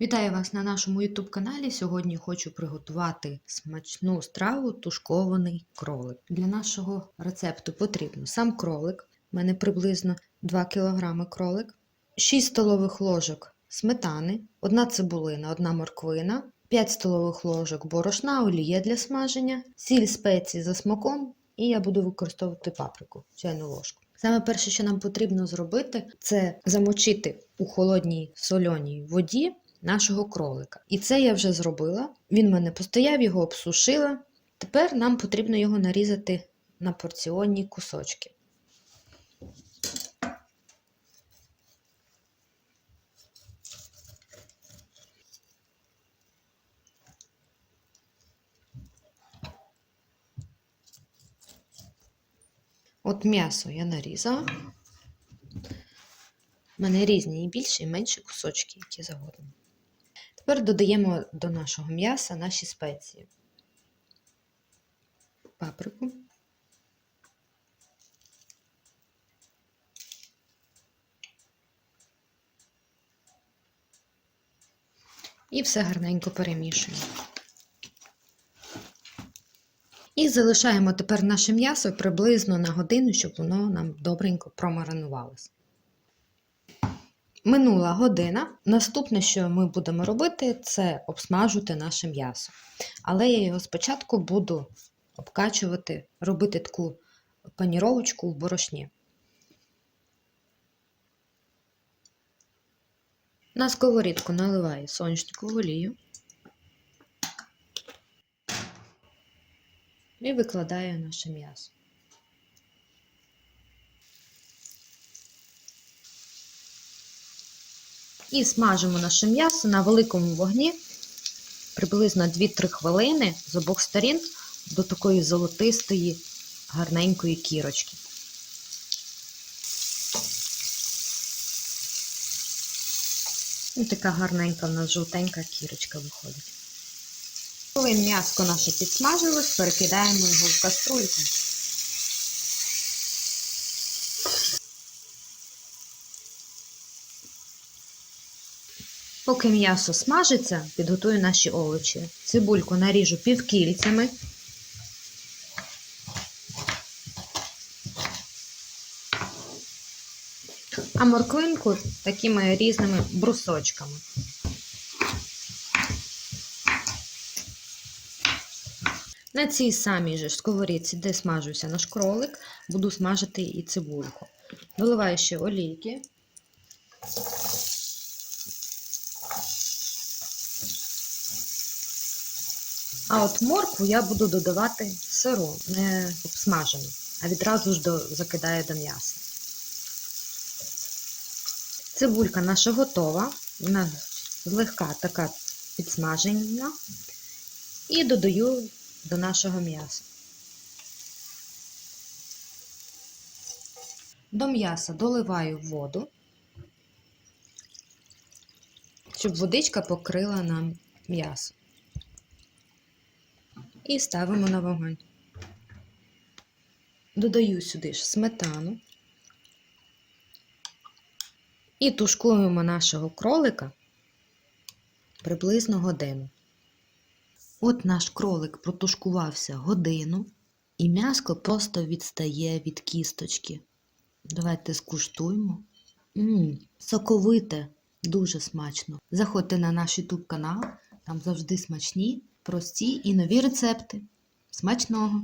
Вітаю вас на нашому YouTube каналі. Сьогодні хочу приготувати смачну страву тушкований кролик. Для нашого рецепту потрібно сам кролик, у мене приблизно 2 кг кролик, 6 столових ложок сметани, 1 цибулина, 1 морквина, 5 столових ложок борошна, олія для смаження, сіль спеції за смаком, і я буду використовувати паприку, чайну ложку. Саме перше, що нам потрібно зробити, це замочити у холодній сольоній воді нашого кролика. І це я вже зробила. Він в мене постояв, його обсушила. Тепер нам потрібно його нарізати на порціонні кусочки. От м'ясо я нарізала. У мене різні і більші, і менші кусочки, які завгодно. Тепер додаємо до нашого м'яса наші спеції. Паприку. І все гарненько перемішуємо. І залишаємо тепер наше м'ясо приблизно на годину, щоб воно нам добренько промаринувалося. Минула година. Наступне, що ми будемо робити, це обсмажувати наше м'ясо. Але я його спочатку буду обкачувати, робити таку паніровочку в борошні. На сковорідку наливаю соняшникову олію і викладаю наше м'ясо. І смажимо наше м'ясо на великому вогні приблизно 2-3 хвилини з обох сторін до такої золотистої, гарненької кірочки. І така гарненька в нас жовтенька кірочка виходить. Коли м'яско наше підсмажилось, перекидаємо його в каструльку. Поки м'ясо смажиться, підготую наші овочі. Цибульку наріжу півкільцями. А морквинку такими різними брусочками. На цій самій же сковорідці, де смажуся наш кролик, буду смажити і цибульку. Доливаю ще олійки. А от моркву я буду додавати сиру, не обсмажену, а відразу ж до, закидаю до м'яса. Цибулька наша готова, вона злегка така підсмажена. І додаю до нашого м'яса. До м'яса доливаю воду, щоб водичка покрила нам м'ясо. І ставимо на вогонь. Додаю сюди ж сметану і тушкуємо нашого кролика приблизно годину. От наш кролик протушкувався годину, і м'яско просто відстає від кісточки. Давайте скуштуємо. Ммм, соковите, дуже смачно. Заходьте на наш YouTube канал, там завжди смачні, прості і нові рецепти. Смачного!